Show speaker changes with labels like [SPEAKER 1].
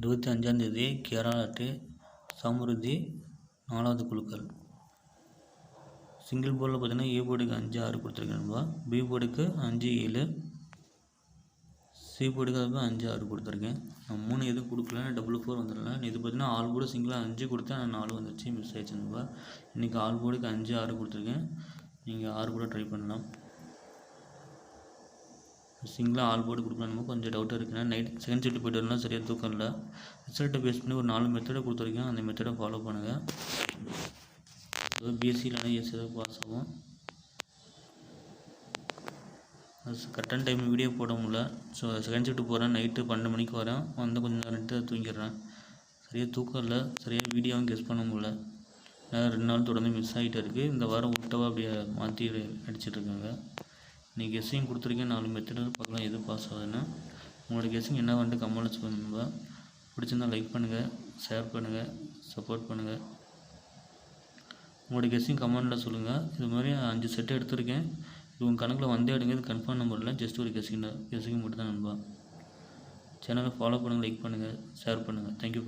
[SPEAKER 1] இருபத்தி அஞ்சாந்தேதி கேரளாட்டு சமருதி நாலாவது குலுக்கல் சிங்கிள் போர்டில் பார்த்தீங்கன்னா ஏ போர்டுக்கு அஞ்சு ஆறு கொடுத்துருக்கேன் நண்பா. பி போர்டுக்கு அஞ்சு ஏழு. சி போர்டுக்கு அதுக்கு அஞ்சு ஆறு கொடுத்துருக்கேன். நான் மூணு எதுவும் கொடுக்கல டபுள் ஃபோர் வந்துடலாம். இது பார்த்தீங்கன்னா ஆல் போர்டு சிங்கிளாக அஞ்சு கொடுத்தேன் நான் நாலு வந்துருச்சு மிஸ் ஆயிடுச்சு நண்பா. இன்றைக்கி ஆல் போர்டுக்கு அஞ்சு ஆறு கொடுத்துருக்கேன். நீங்கள் ஆறு கூட ட்ரை பண்ணலாம். சிங்கிளாக ஆல் போர்டு கொடுக்கலான்னு கொஞ்சம் டவுட்டாக இருக்குன்னா நைட் செகண்ட் ஷிஃப்ட் போய்ட்டு வரலாம் சரியாக தூக்கம் இல்லை. ரிசல்ட்டை பேஸ் பண்ணி ஒரு நாலு மெத்தடை கொடுத்துருக்கேன் அந்த மெத்தடை ஃபாலோ பண்ணுங்கள் ஏதோ பிஎஸ்சி இல்லைனா எஸ் ஏதோ பாஸ் ஆகும். கரெக்டான டைம் வீடியோ போட முடியல. ஸோ செகண்ட் ஷிஃப்ட் போகிறேன் நைட்டு பன்னெண்டு மணிக்கு வரேன். வந்து கொஞ்சம் நேரம் தூங்கிடுறேன். சரியாக தூக்கம் இல்லை. சரியாக வீடியோவும் கெஸ் பண்ண முடியல. ரெண்டு நாள் தொடர்ந்து மிஸ் ஆகிட்டே இருக்குது இந்த வாரம் விட்டவா அப்படியே மாற்றி அடிச்சிட்ருக்காங்க இன்றைக்கி கெஸ்ஸிங் கொடுத்துருக்கேன் நாலு மெத்தடு பார்க்கலாம் எது பாஸ் ஆகுதுன்னு. உங்களோட கெஸ்ஸிங் என்ன வந்துட்டு கமெண்ட்ஸ் பண்ணுங்கள் பிடிச்சிருந்தா லைக் பண்ணுங்கள் ஷேர் பண்ணுங்கள் சப்போர்ட் பண்ணுங்கள் உங்களோட கெஸ்ஸிங் கமெண்டில் சொல்லுங்கள் இது மாதிரி அஞ்சு செட்டு எடுத்திருக்கேன். இது உங்கள் கணக்கில் வந்தே எடுங்க இது கன்ஃபார்ம் நம்பர் இல்லை ஜஸ்ட் ஒரு கெஸ்ஸிங் கெஸ்ஸிங் மட்டும் தான் நண்பா சேனலை ஃபாலோ பண்ணுங்கள் லைக் பண்ணுங்கள் ஷேர் பண்ணுங்கள் தேங்க்யூ